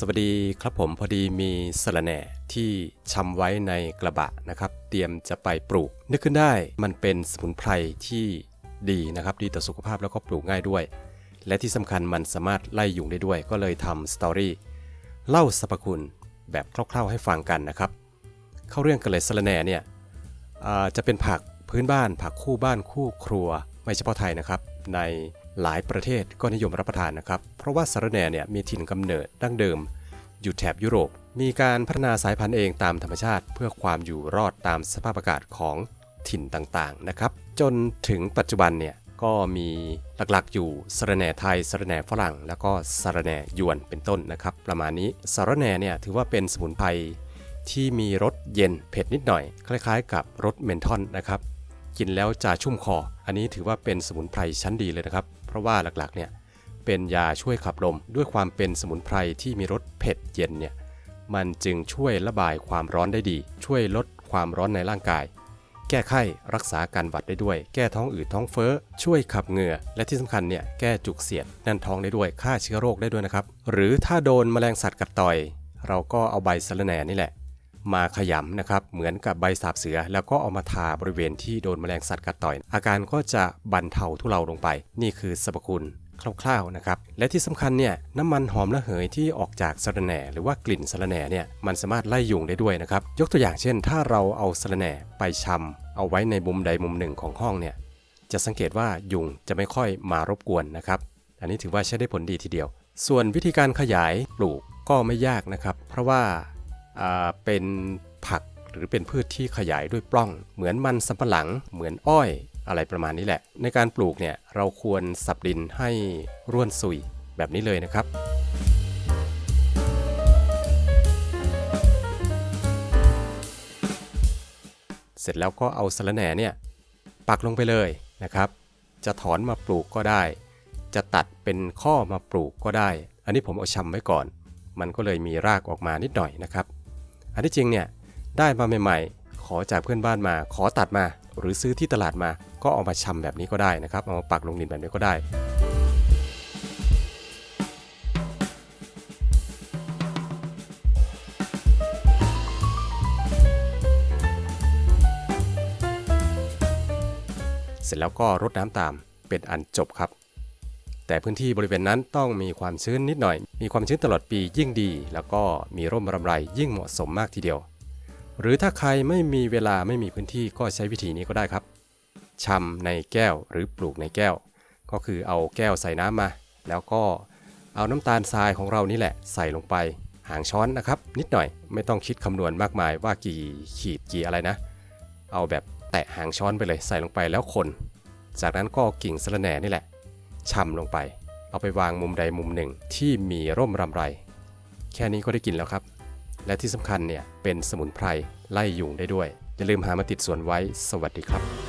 สวัสดีครับผมพอดีมีสะระแหน่ที่ชำไว้ในกระบะนะครับ เตรียมจะไปปลูก นึกขึ้นได้มันเป็นสมุนไพรที่ดีนะครับ ดีต่อสุขภาพแล้วก็ปลูกง่ายด้วย และที่สำคัญมันสามารถไล่ยุงได้ด้วย ก็เลยทำสตอรี่เล่าสรรพคุณแบบคร่าวๆให้ฟังกันนะครับ เข้าเรื่องกันเลยสะระแหน่เนี่ยจะเป็นผักพื้นบ้าน ผักคู่บ้านคู่ครัว ไม่เฉพาะไทยนะครับ ใน หลายประเทศก็นิยมรับประทานนะครับ เพราะว่าสะระแหน่เนี่ยมีถิ่นกำเนิดดั้งเดิม อยู่แถบยุโรป มีการพัฒนาสายพันธุ์เองตามธรรมชาติ เพื่อความอยู่รอดตามสภาพอากาศของถิ่นต่างๆนะครับ จนถึงปัจจุบันเนี่ยก็มีหลักๆ อยู่สะระแหน่ไทยสะระแหน่ฝรั่ง แล้วก็สะระแหน่ยวนเป็นต้นนะครับ ประมาณนี้สะระแหน่เนี่ยถือว่าเป็นสมุนไพรที่มีรสเย็นเผ็ดนิดหน่อย คล้ายๆ กับรสเมนทอนนะครับ กินแล้วจะชุ่มคอ อันนี้ถือว่าเป็นสมุนไพรชั้นดีเลยนะครับ ราะว่าหลักๆเนี่ยเป็นยาช่วยขับลมด้วยความเป็นสมุนไพรที่มีรสเผ็ดเย็นเนี่ยมันจึงช่วยระบายความร้อนได้ดี ช่วยลดความร้อนในร่างกาย แก้ไข้รักษาการหวัดได้ด้วย แก้ท้องอืดท้องเฟ้อ ช่วยขับเหงื่อ และที่สำคัญเนี่ยแก้จุกเสียดแน่นท้องได้ด้วยฆ่าเชื้อโรคได้ด้วยนะครับ หรือถ้าโดนแมลงสัตว์กัดต่อย เราก็เอาใบสะระแหน่นี่แหละ มาขยำนะครับเหมือนกับใบสาบเสือ แล้วก็เอามาทาบริเวณที่โดนแมลงสัตว์กัดต่อย อาการก็จะบรรเทาทุเลาลงไป นี่คือสรรพคุณคร่าวๆนะครับ และที่สำคัญเนี่ยน้ำมันหอมระเหยที่ออกจากสะระแหน่หรือว่ากลิ่นสะระแหน่เนี่ยมันสามารถไล่ยุงได้ด้วยนะครับ ยกตัวอย่างเช่น ถ้าเราเอาสะระแหน่ไปชำเอาไว้ในมุมใดมุมหนึ่งของห้องเนี่ยจะสังเกตว่ายุงจะไม่ค่อยมารบกวนนะครับ อันนี้ถือว่าใช้ได้ผลดีทีเดียว ส่วนวิธีการขยายปลูกก็ไม่ยากนะครับ เพราะว่า เป็นผักหรือเป็นพืชที่ขยายด้วยปล้อง เหมือนมันสำปะหลัง เหมือนอ้อยอะไรประมาณนี้แหละ ในการปลูกเนี่ยเราควรสับดินให้ร่วนซุยแบบนี้เลยนะครับเสร็จแล้วก็เอาสะระแหน่เนี่ยปักลงไปเลยนะครับ จะถอนมาปลูกก็ได้ จะตัดเป็นข้อมาปลูกก็ได้ อันนี้ผมเอาชำไว้ก่อน มันก็เลยมีรากออกมานิดหน่อยนะครับ อันที่จริงเนี่ยได้มาใหม่ๆ ขอจากเพื่อนบ้านมา ขอตัดมา หรือซื้อที่ตลาดมาก็เอามาชำแบบนี้ก็ได้นะครับ เอามาปักลงดินแบบนี้ก็ได้ เสร็จแล้วก็รดน้ำตามเป็นอันจบครับ แต่พื้นที่บริเวณนั้นต้องมีความชื้นนิดหน่อย มีความชื้นตลอดปียิ่งดี แล้วก็มีร่มรำไรยิ่งเหมาะสมมากทีเดียว หรือถ้าใครไม่มีเวลาไม่มีพื้นที่ก็ใช้วิธีนี้ก็ได้ครับชำในแก้วหรือปลูกในแก้ว ก็คือเอาแก้วใส่น้ำมา แล้วก็เอาน้ำตาลทรายของเรานี่แหละใส่ลงไปหางช้อนนะครับ นิดหน่อยไม่ต้องคิดคำนวณมากมายว่ากี่ขีดกี่อะไรนะ เอาแบบแตะหางช้อนไปเลยใส่ลงไปแล้วคน จากนั้นก็กิ่งสะระแหน่นี่แหละ ชำลงไป เอาไปวางมุมใดมุมหนึ่งที่มีร่มรำไร แค่นี้ก็ได้กินแล้วครับ และที่สำคัญเนี่ยเป็นสมุนไพรไล่ยุงได้ด้วย อย่าลืมหามาติดสวนไว้ สวัสดีครับ